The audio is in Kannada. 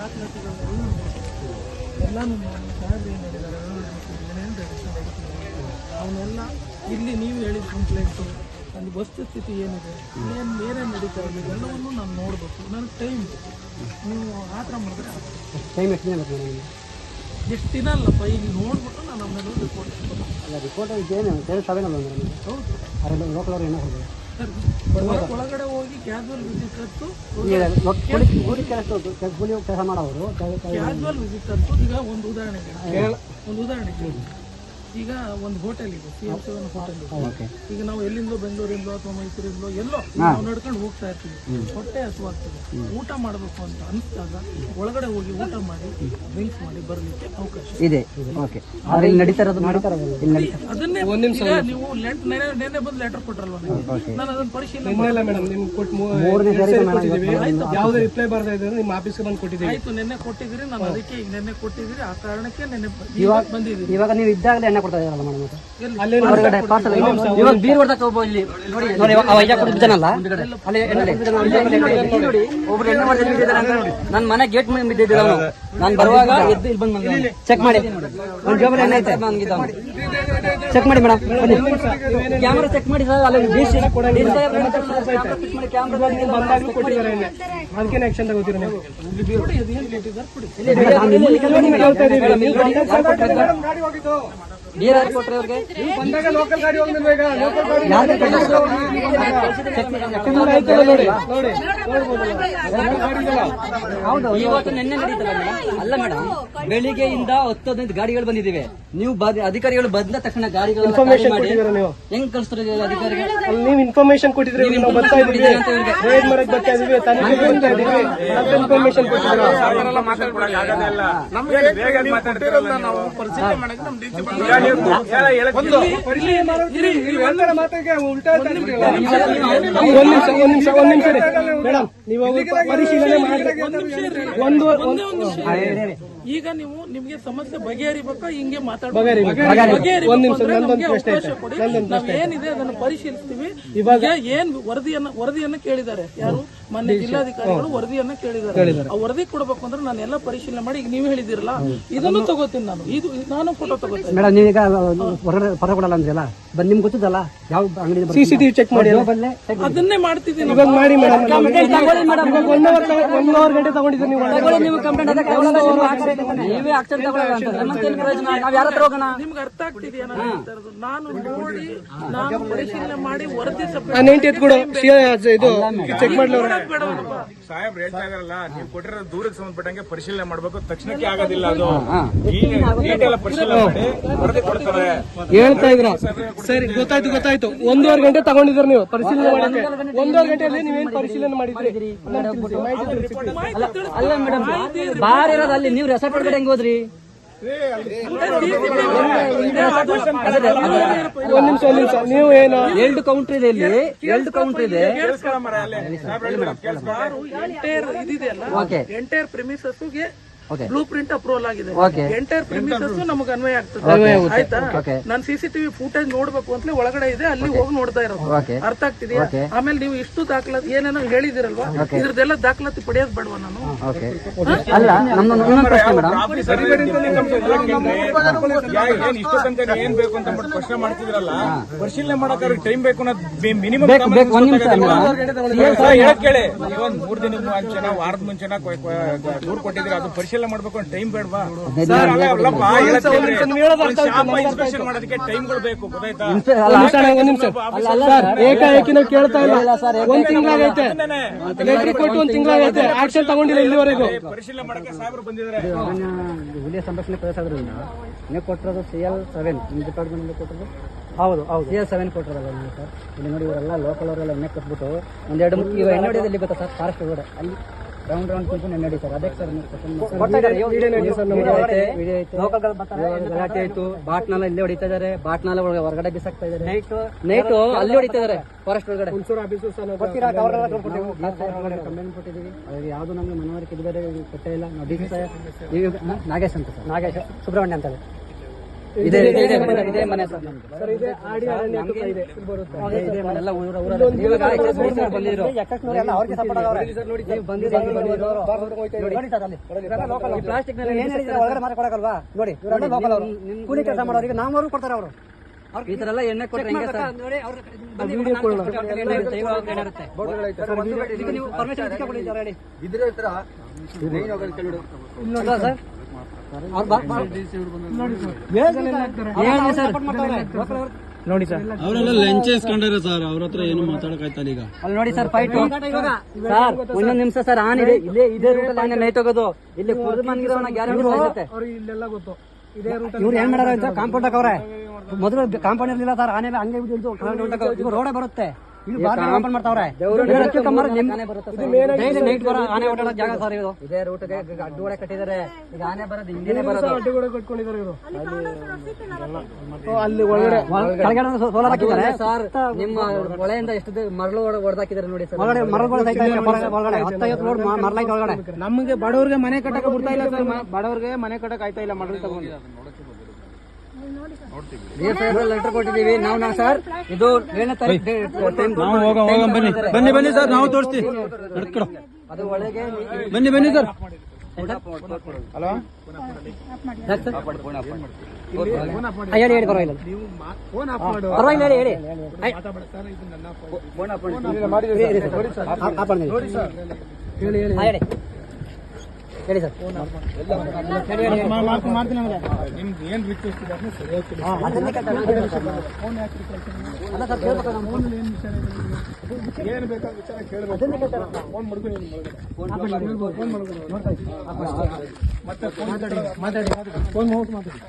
ದಾಖಲಾತಿಗಳು ಎಲ್ಲಾನು ಸಾಹೇಬ್ರು ಏನು ಹೇಳಿದ್ದಾರೆ ಏನೇನು ರೆಡಿಷನ್ ಅವನ್ನೆಲ್ಲ ಇಲ್ಲಿ ನೀವು ಹೇಳಿದ ಕಂಪ್ಲೇಂಟು ಅಲ್ಲಿ ವಸ್ತುಸ್ಥಿತಿ ಏನಿದೆ ಏನು ಏನೇನು ನಡೀತಾ ಇದೆ ಎಲ್ಲವನ್ನೂ ನಾನು ನೋಡಬೇಕು. ನನಗೆ ಟೈಮ್ ನೀವು ಆ ಥರ ಮಾಡಿದ್ರೆ. ಟೈಮ್ ಎಷ್ಟು ದಿನ ಎಷ್ಟು ದಿನ ಅಲ್ಲಪ್ಪ ಈಗ ನೋಡ್ಬಿಟ್ಟು ನಾನು ಆಮೇಲೆ ರಿಪೋರ್ಟ್ ಅಲ್ಲ ರಿಪೋರ್ಟ್ ಏನು ಅಲ್ಲ ಮೇಡಮ್ ಹೌದು. ಅದರಲ್ಲಿ ಲೋಕಲ್ ಅವ್ರು ಏನೋ ಒಳ- ಒಳಗಡೆ ಹೋಗಿ ಕ್ಯಾಶುವಲ್ ವಿಸಿಟ್ ಈಗ ಕೂಲಿ ಕೆಲಸ ಕೂಲಿ ಕೆಲಸ ಮಾಡೋರು ಕ್ಯಾಶುವಲ್ ವಿಸಿಟ್ ಹತ್ತು. ಈಗ ಒಂದು ಉದಾಹರಣೆ ಒಂದು ಉದಾಹರಣೆ ಕೇಳಿ ಈಗ ಒಂದು ಹೋಟೆಲ್ ಇದೆ ಸಿ ಎಂ ಸೆವೆನ್ ಹೋಟೆಲ್ ಇದೆ. ಓಕೆ ಈಗ ನಾವು ಎಲ್ಲಿಂದಲೋ ಬೆಂಗಳೂರಿಂದಲೋ ಅಥವಾ ಮೈಸೂರಿಂದಲೋ ಎಲ್ಲೋ ನಾವು ನಡ್ಕೊಂಡು ಹೋಗ್ತಾ ಇರ್ತೀವಿ. ಹೊಟ್ಟೆ ಹಸುವಾಗ್ತದೆ. ಊಟ ಮಾಡಬೇಕು ಅಂತ ಅನಿಸಿದಾಗ ಒಳಗಡೆ ಹೋಗಿ ಊಟ ಮಾಡಿ ಡ್ರಿಂಕ್ಸ್ ಮಾಡಿ ಬರಲಿಕ್ಕೆ ಅವಕಾಶ ಇದೆ. ಓಕೆ ಅದನ್ನೇ ಈಗ ನೀವು ಲೆಟ್- ನೆನೆ ಬಂದು ಲೆಟರ್ ಕೊಟ್ರಲ್ವ ನಾನು ಅದನ್ನ ಪರಿಶೀಲನೆ ಮಾಡಿ- ಮೇಡಮ್ ನಿಮ್ಗೆ ಕೊಟ್ಟು ಮೂರನೇ ಸಾರಿ ಯಾವುದೇ ರಿಪ್ಲೈ ಬರ್ತಾ ನಿಮ್ಮ ಆಫೀಸ್ಗೆ ಬಂದು ಕೊಟ್ಟಿದ್ದೀವಿ. ಆಯ್ತು ನೆನ್ನೆ ಕೊಟ್ಟಿದ್ದೀರಿ ನಾನು ಅದಕ್ಕೆ ಈಗ ನೆನ್ನೆ ಕೊಟ್ಟಿದ್ದೀರಿ ಆ ಕಾರಣಕ್ಕೆ ನೆನ್ನೆ ಇವಾಗ ಬಂದಿದ್ದೀವಿ ಬಂದಿದ್ದೀರಿ. ಇವಾಗ ನೀವು ಇದ್ದಾಗಲೇ ಎಣ್ಣೆ ಕೊಡ್ತಾ ಇದ್ದಾರಲ್ಲ ಮೇಡಮ್ ಅದು ಎಲ್ಲಿ? ಹೊರಗಡೆ ಪಾರ್ಸಲ್ ಇವಾಗ ಬೀರ್ ಇಲ್ಲಿ ನೋಡಿ ನೋಡಿ ಅವ ಅಲ್ಲಿ ಒಬ್ರು ನನ್ನ ಮನೆ ಗೇಟ್ ಮೇಲೆ ಬಿದ್ದಿದ್ದ ಅವನು ನಾನು ಬರುವಾಗ ಎದ್ದು ಇಲ್ಲಿ ಬಂದು ಚೆಕ್ ಮಾಡಿ ಒಂದು ಜೋಬಲ್ಲಿ ಎಣ್ಣೆ ಐತೆ ಚೆಕ್ ಮಾಡಿ ಮೇಡಮ್ ಕ್ಯಾಮ್ರಾ ಚೆಕ್ ಮಾಡಿ ಸರ್ ಅಲ್ಲಿ ಕೊಟ್ಟಿದ್ದಾರೆ ಅದಕ್ಕೆ ಆಕ್ಷನ್ ತಗೋತೀರಾ ನೀವು ಅದು ಯಾರು ಕೊಟ್ರೆ ಅವ್ರಿಗೆ? ಬಂದಾಗ ಲೋಕಲ್ ಗಾಡಿ ಹೋಗ್ಲಿಲ್ವಾ ಲೋಕಲ್ ಗಾಡಿ ಯಾರು ಆಯ್ತಲ್ಲ ನೋಡಿ ನೋಡಿ ನೋಡ್ಬೋದಲ್ಲ ಹೌದು ಇವತ್ತು ನಿನ್ನೆ ನಡೀತಲ್ಲ ಮೇಡಮ್ ಅಲ್ಲ ಮೇಡಮ್ ಬೆಳಿಗ್ಗೆಯಿಂದ ಹತ್ತು ಹದಿನೈದು ಗಾಡಿಗಳು ಬಂದಿದ್ದೀವಿ. ನೀವು ಅಧಿಕಾರಿಗಳು ಬಂದ ತಕ್ಷಣ ಗಾಡಿಗಳು ಇನ್ಫಾರ್ಮೇಶನ್ ಕೊಟ್ಟಿದ್ದೀರಾ ನೀವು? ಹೆಂಗ್ ಕಳಿಸ್ತಾರೆ ಅಧಿಕಾರಿಗಳು? ನೀವು ಇನ್ಫಾರ್ಮೇಶನ್ ಕೊಟ್ಟಿದ್ರೆ ನಾವು ಬರ್ತಾ ರೈಡ್ ಮಾಡಕ್ ಬರ್ತಾ ಇದೀವಿ ತನಿಖೆ ಬರ್ತಾ ಇದೀವಿ ಅಂತ ಇನ್ಫಾರ್ಮೇಶನ್ ಕೊಟ್ಟಿದ್ದೀರಾ? ಒಂದೇ ಒಂದು ವಿಷಯ. ಈಗ ನೀವು ನಿಮ್ಗೆ ಸಮಸ್ಯೆ ಬಗೆಹರಿಬೇಕಾ ಹಿಂಗೆ ಮಾತಾಡ್ಬೇಕು ಏನಿದೆ ಅದನ್ನು ಪರಿಶೀಲಿಸ್ತೀವಿ ಇವಾಗ ಏನ್ ವರದಿಯನ್ನ ವರದಿಯನ್ನ ಕೇಳಿದ್ದಾರೆ ಯಾರು ಮೊನ್ನೆ ಜಿಲ್ಲಾಧಿಕಾರಿಗಳು ವರದಿಯನ್ನ ಕೇಳಿದ್ದಾರೆ. ಆ ವರದಿ ಕೊಡಬೇಕು ಅಂದ್ರೆ ನಾನು ಎಲ್ಲ ಪರಿಶೀಲನೆ ಮಾಡಿ ಈಗ ನೀವು ಹೇಳಿದಿರಲ್ಲ ಇದನ್ನು ತಗೋತೀನಿ ನಾನು. ಇದು ನಾನು ಫೋಟೋ ತಗೋತೀನಿ. ಮೇಡಮ್ ನೀವೀಗ ಹೊರಗಡೆ ಹೊರ ಕೊಡಲ್ಲ ಅಂದ್ರಲ್ಲ ಬಂದ್ ನಿಮ್ಗೆ ಗೊತ್ತಿದ್ದಲ್ಲ ಯಾವ ಅಂಗಡಿ ಸಿಸಿಟಿವಿ ಚೆಕ್ ಮಾಡಿ ಅದನ್ನೇ ಮಾಡ್ತಿದ್ದೀನಿ ಇವಾಗ ಮಾಡಿ madam one hour one hour ಗಂಟೆ ತಗೊಂಡಿದ್ದೀನಿ ನೀವು. ಕಂಪ್ಲೇಂಟ್ ನೀವೇ ಆಕ್ಷನ್ ತಗೊಳ್ಳಲ್ಲ ಅಂತ. ಪ್ರಯೋಜನ ನಾವ್ ಯಾರ ಹತ್ರ ಹೋಗೋಣ? ನಿಮ್ಗೆ ಅರ್ಥ ಆಗ್ತಿದೆಯಾ ನಾನು ನೋಡಿ ನಾನು ಪರಿಶೀಲನೆ ಮಾಡಿ ವರದಿ ಆ ನೈಂಟಿ ಕೂಡ ಇದು ಚೆಕ್ ಮಾಡ್ಲವ್ರೆ. ಸಾಹೇಬ್ರು ಹೇಳ್ತಾ ಇದಾರಲ್ಲ ನೀವು ಕೊಟ್ಟಿರೋ ದೂರಕ್ಕೆ ಸಂಬಂಧಪಟ್ಟಂಗೆ ಪರಿಶೀಲನೆ ಮಾಡ್ಬೇಕು. ತಕ್ಷಣಕ್ಕೆ ಆಗೋದಿಲ್ಲ ಅದು. ಡೀಟೇಲ್ ಪರಿಶೀಲನೆ ಮಾಡಿ ವರದಿ ಕೊಡ್ತಾರೆ. ಹೇಳ್ತಾ ಇದ್ರ ಸರಿ ಗೊತ್ತಾಯ್ತು ಗೊತ್ತಾಯ್ತು. ಒಂದೂವರೆ ಗಂಟೆ ತಗೊಂಡಿದ್ರು ನೀವು? ಪರಿಶೀಲನೆ ಮಾಡಕ್ಕೆ ಒಂದೂವರೆ ಗಂಟೆಯಲ್ಲಿ ನೀವೇನ್ ಪರಿಶೀಲನೆ ಮಾಡಿದ್ರಿ? ಅಲ್ಲ ಮೇಡಮ್ ಬಾರ್ ಇರೋದು ಅಲ್ಲಿ ನೀವು ರೆಸಾರ್ಟ್ ಒಳಗಡೆ ಹೆಂಗ್ ಹೋದ್ರಿ? ಒಂದ್ ನಿಮಿಷ ಒಂದ್ ನಿಮಿಷ ನೀವು ಏನು ಎರಡು ಕೌಂಟರ್ ಇದೆ ಇಲ್ಲಿ ಎರಡು ಕೌಂಟರ್ ಇದೆ ಎಂಟೈರ್ ಇದಿದೆಯಲ್ಲ ಓಕೆ ಎಂಟೈರ್ ಪ್ರಿಮಿಸಸ್ಗೆ ಬ್ಲೂ ಪ್ರಿಂಟ್ ಅಪ್ರೂವಲ್ ಆಗಿದೆ. ಓಕೆ ಎಂಟೈರ್ ಪ್ರಿಮಿಸಸ್ ನಮಗೆ ಅನ್ವಯ ಆಗ್ತದೆ. ಆಯ್ತಾ? ನಾನ್ ಸಿಸಿಟಿವಿ ಫುಟೇಜ್ ನೋಡ್ಬೇಕು ಅಂತಲೇ ಒಳಗಡೆ ಇದೆ ಅಲ್ಲಿ ಹೋಗಿ ನೋಡ್ತಾ ಇರೋದು. ಅರ್ಥ ಆಗ್ತಿದೆಯಾ? ಆಮೇಲೆ ನೀವು ಇಷ್ಟು ದಾಖಲಾತಿ ಏನೇನೋ ಹೇಳಿದಿರಲ್ವಾ? ಇದ್ರದ್ದೆಲ್ಲ ದಾಖಲಾತಿ ಪಡೆಯೋದು ಬೇಡವಾ ನಾನು? ಅಲ್ಲ ನಮ್ಮ ಪ್ರಶ್ನೆ ಮೇಡಮ್. ಇಷ್ಟು ತನಕ ಏನ್ ಬೇಕು ಅಂತ ಪ್ರಶ್ನೆ ಮಾಡ್ತಿದ್ರಲ್ಲ ಪರಿಶೀಲನೆ ಮಾಡಕ್ ಟೈಮ್ ಬೇಕು ಮಿನಿಮಮ್ ಒಂದ್ ಕೇಳಿ. ಇವನ್ ಮೂರ್ ದಿನ ಮುಂಚೆನ ವಾರದ ಮುಂಚೆನ ದೂರ್ ಕೊಟ್ಟಿದ್ರೆ ಅದು ಪರಿಶೀಲನೆ ಮಾಡ್ಬೇಕು ಅಂತ ಟೈಮ್ ಬೇಡವಾ? ಇನ್ಸ್ಪೆಕ್ಷನ್ ಮಾಡೋದಕ್ಕೆ ಟೈಮ್ಗಳು ಬೇಕು ಗೊತ್ತಾಯ್ತಾ? ಒಂದ್ ನಿಮಿಷ ಅಣ್ಣ, ಸರ್ ಏಕಾಏಕಿ ನಾವು ಕೇಳ್ತಾ ಇಲ್ಲ. ಒಂದ್ ತಿಂಗಳಾಗೈತೆ. ಲೆಟರ್ ಕೊಟ್ಟು ಒಂದ್ ತಿಂಗಳಾಗೈತೆ. ಆಕ್ಷನ್ ತಗೊಂಡಿಲ್ಲ ಇಲ್ಲಿವರೆಗೂ. ಪರಿಶೀಲನೆ ಮಾಡಕ್ಕೆ ಸಾಹೇಬ್ರು ಬಂದಿದ್ದಾರೆ. ಹುಲಿಯ ಸಂರಕ್ಷಣೆ ಪ್ರದೇಶದ್ರಿಂದ ನೀವು ಕೊಟ್ಟಿರೋದು ಸಿ ಎಲ್ ಸೆವೆನ್ ನಿಮ್ಮ ಡಿಪಾರ್ಟ್ಮೆಂಟ್ ಕೊಟ್ಟಿರೋದು? ಹೌದು ಹೌದು. ಸಿ ಎಲ್ ಸೆವೆನ್ ಕೊಟ್ಟಿರೋದಲ್ಲ ನೀವು ಸರ್ ಇಲ್ಲಿ ನೋಡಿ ಇವರೆಲ್ಲ ಲೋಕಲ್ ಅವರೆಲ್ಲ ಎಣ್ಣೆ ಕೊಟ್ಬಿಟ್ಟು ಒಂದೆರಡು ಮೂರು ಈಗ ಎಣ್ಣೆ ಹೊಡೆಯೋದು ಎಲ್ಲಿ ಗೊತ್ತಾ ಸರ್ ಫಾರೆಸ್ಟ್ ಅಲ್ಲಿ ರೌಂಡ್ ರೌಂಡ್ ಕುಂತು ಸರ್. ಅದಕ್ಕೆ ಸರ್ ಗಲಾಟೆ ಆಯ್ತು. ಬಾಟ್ನಲ್ಲ ಇಲ್ಲೇ ಹೊಡಿತಾ ಇದಾರೆ. ಬಾಟ್ನೆಲ್ಲ ಒಳಗೆ ಹೊರಗಡೆ ಬಿಸಾಕ್ತಾ ಇದಾರೆ. ನೈಟ್ ನೈಟ್ ಅಲ್ಲಿ ಹೊಡಿತಾ ಇದಾರೆ ಫಾರೆಸ್ಟ್ ಒಳಗಡೆ. ಕಂಪ್ಲೇಂಟ್ ಕೊಟ್ಟಿದ್ದೀವಿ. ಯಾವುದು ನಮಗೆ ಮನವರಿಕೆ ಇದ್ದಾರೆ ಬೇರೆ ಕೊಟ್ಟೇ ಇಲ್ಲ. ನಾವು ಡಿ ಸಿ ನೀವು ನಾಗೇಶ್ ಅಂತ ಸರ್. ನಾಗೇಶ್ ಸುಬ್ರಹ್ಮಣ್ಯ ಅಂತ ಇದೆ ಇದೆ ಇದೆ ಮನೆ- ಇದೇ ಮನೆ ಸರ್. ಸರ್. ಇದೆ ಆಡಿ ಅರಣ್ಯ ಇದೆ ಇಲ್ಲಿ ಬರುತ್ತೆ. ಇದೇ- ಇದೇ ಮನೆ ಎಲ್ಲ ಊರ ಊರ ಇವಾಗ ಸರ್, ಸರ್ ಎಲ್ಲ ಅವರಿಗೆ ಸಪೋರ್ಟ್ ಆಗವ್ರೆ ನೀವು ಬಂದಿರೋ ಬಂದಿರೋ ನೋಡಿ ಸರ್ ಅಲ್ಲಿ. ಈ ಪ್ಲಾಸ್ಟಿಕ್ ಮೇಲೆ ಏನ್ ಹೇಳಿದ್ರೆ ಒಳಗಡೆ ಮಾತ್ರ ಕೊಡಕಲ್ವಾ ನೋಡಿ ಇವರೆಲ್ಲ ಲೋಕಲ್ ಅವರು. ಕೂಲಿ ಕೆಲಸ ಮಾಡೋರಿಗೆ ನಾವು ಕೊಡ್ತಾರೆ ಅವರು. ಈ ತರ ಎಲ್ಲ ಎಣ್ಣೆ ಕೊಟ್ರೆ ಹೆಂಗೆ ಸರ್? ನೋಡಿ ಇರುತ್ತೆ. ಇದಕ್ಕೆ ನೀವು permission ಇದಕ್ಕೆ ಕೊಟ್ಟಿದ್ದೀರಾ ಹೇಳಿ ಅಲ್ವಾ ಸರ್ ಬಾ- ಸರ್ ನೋಡಿ ಸರ್. ಅವರೆಲ್ಲ ಲಂಚ್ ಇಸ್ಕೊಂಡಿರ ಸರ್ ಅವ್ರ ಹತ್ರ ಏನು ಮಾತಾಡಕ್ಕಾಯ್ತಲ್ಲ ಈಗ? ಅಲ್ಲಿ ನೋಡಿ ಸರ್ ಫೈಟ್ ಸರ್ ಒಂದೊಂದ್ ನಿಮಿಷ ಸರ್ ಆನ್ ಇದೆ. ಇಲ್ಲೇ ಇದೇ ರೂಟ್ ಆನೆ ನೈಟ್ ಹೋಗೋದು. ಇಲ್ಲಿ ಕುಡಿದು ಮನ್ಗಿರೋನ ಗ್ಯಾರಂಟಿ ಸಾಯ್ಸುತ್ತೆ ಅವ್ರಿಗೆ ಇಲ್ಲೆಲ್ಲ ಗೊತ್ತು. ಇದೇ ರೂಟ್ ಇವ್ರು ಏನ್ ಮಾಡಾರ ಅಂತ ಕಾಂಪೌಂಡ್ ಹಾಕವ್ರೆ ಮೊದಲು ಕಾಂಪೌಂಡ್ ಇರ್ಲಿಲ್ಲ ಸರ್ ಆನೆ ಹಂಗೆ ಬಿದ್ದು ರೋಡೇ ಬರುತ್ತೆ. ಇದು ಬಾರಿ ಕಾಂಪೌಂಡ್ ಮಾಡ್ತಾವ್ರೆ. ಇವ್ರು ಹೆಚ್ಚು ಕಮ್ಮಿ ನಿಮ್- ಡೈಲಿ ನೈಟ್ ಬರೋ ಆನೆ ಓಡಾಡೋ ಜಾಗ ಸರ್ ಇದು. ಇದೇ ರೂಟ್ಗೆ ಅಡ್ಡಗೋಡೆ ಕಟ್ಟಿದ್ದಾರೆ ಈಗ ಆನೆ ಬರೋದು ಹಿಂಗೇನೆ ಬರೋದು. ಅಡ್ಡಗೋಡೆ ಕಟ್ಕೊಂಡಿದ್ದಾರೆ ಇವರು. ಅಲ್ಲಿ ಒಳಗಡೆ. ಕೆಳಗಡೆ ಸೋಲಾರ್ ಹಾಕಿದ್ದಾರೆ. ಸರ್. ನಿಮ್ಮ ಹೊಳೆಯಿಂದ ಎಷ್ಟು ಮರಳು ಹೊಡೆದಾಕಿದ್ದಾರೆ ನೋಡಿ ಸರ್. ಒಳಗಡೆ ಮರಗಳು ಸಹಿತ ಇದೆ ಹೊರಗಡೆ- ಒಳಗಡೆ ಹತ್ತೈವತ್ತು ಲೋಡ್ ಮರಳೈತೆ ಒಳಗಡೆ. ನಮಗೆ ಬಡವ್ರಿಗೆ ಮನೆ ಕಟ್ಟಕ್ಕೆ ಬಿಡ್ತಾ ಇಲ್ಲ ಸರ್. ಬಡವ್ರಿಗೆ ಮನೆ ಕಟ್ಟಕ್ಕೆ ಆಯ್ತಾ ಇಲ್ಲ ಮರಳು ತಗೊಂಡು. ಲೆಟರ್ ಕೊಟ್ಟಿದ್ದೀವಿ ನಾವು ನಾವು ಸರ್ ಇದು ಏಳನೇ ತಾರೀಕು ನಾವು ಹೋಗ ಹೋಗ ಬನ್ನಿ ಬನ್ನಿ ಬನ್ನಿ ಸರ್ ನಾವು ತೋರಿಸ್ತೀವಿ ನಡ್ಕೊಡು ಅದು ಒಳಗೆ ಬನ್ನಿ ಬನ್ನಿ ಸರ್ ಹಲೋ ಹೇಳಿ ಹೇಳಿ ಪರವಾಗಿಲ್ಲ ಫೋನ್ ಆಫ್ ಮಾಡು ಪರವಾಗಿಲ್ಲ ಹೇಳಿ ಹೇಳಿ. ಹೇಳಿ ಹೇಳಿ ಹೇಳಿ ಸರ್ ಮಾಡ್ತೀನಿ ನಿಮ್ದು ಏನು ರಿಕ್ವೆಸ್ಟ್ ಇದೆ ಅದನ್ನ ಸರಿಯಾಗಿ ಅಲ್ಲ ಸರ್ ಕೇಳ್ಬೇಕು ಏನು ವಿಚಾರ ಇದೆ ನಿಮ್ಗೆ? ಇದೆಯಾ ಬೇಕಾದ ವಿಚಾರ ಕೇಳಬೇಕು ಫೋನ್ ಮಾಡ್ಕೊಂಡು ನೀನು ಒಳಗಡೆ. ಫೋನ್ ಮಾಡ್ಕೊಂಡು. ಮತ್ತೆ ಫೋನ್ ಮಾತಾಡಿ ಮಾತಾಡಿ ಫೋನ್ ಹೋಗಿ ಮಾತಾಡಿ